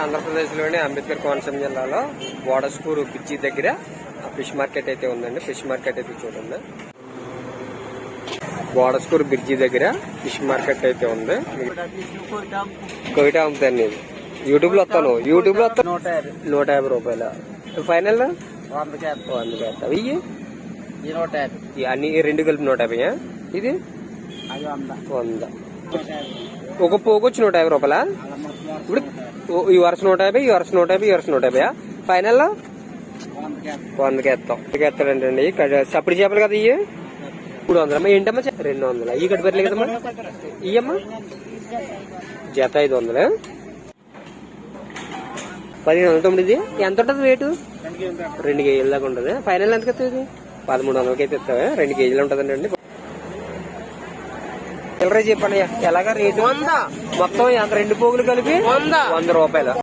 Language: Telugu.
ఆంధ్రప్రదేశ్లోని అంబేద్కర్ కోనసీమ జిల్లాలో వాడస్కూరు బ్రిడ్జి దగ్గర ఫిష్ మార్కెట్ అయితే ఉందండి. ఫిష్ మార్కెట్ అయితే చూడండి. వాడస్కూరు బ్రిడ్జి దగ్గర ఫిష్ మార్కెట్ అయితే ఉంది. కోయిట అమ్ముతాను నేను యూట్యూబ్లో వస్తాను యూట్యూబ్లో వస్తాను నూట యాభై రూపాయలు? ఫైనల్? ఇవి అన్ని రెండు కలిపి నూట యాభై ఇది? వంద. ఒక పోగు వచ్చి నూట యాభై రూపాయలా? ఇప్పుడు ఈ వరుస నూట యాభై ఈ వరుస నూట యాభై ఈ వరుస నూట యాభై ఫైనల్ వందకి వేస్తాం వందకి ఎత్తాం ఎత్తాడంటండి సప్పుడు చేపలు కదా ఇవి మూడు వందలమ్మా. ఏంటమ్మా రెండు వందల. ఈ కట్టుబెట్టలే కదమ్మా? ఇయ్యమ్మా? జత ఐదు వందలు. పదిహేను వందల తొమ్మిది ఎంత ఉంటుంది రేటు? రెండు కేజీల దాకా ఉంటుంది. ఫైనల్ ఎంత ఎత్తుంది పదమూడు వందలకి అయితే ఇస్తావా రెండు కేజీలు ఉంటుందండి అండి. చిల్లర చెప్పండి ఎలాగా రేటు? వంద. మొత్తం రెండు పోగులు కలిపి వంద. వంద రూపాయలు.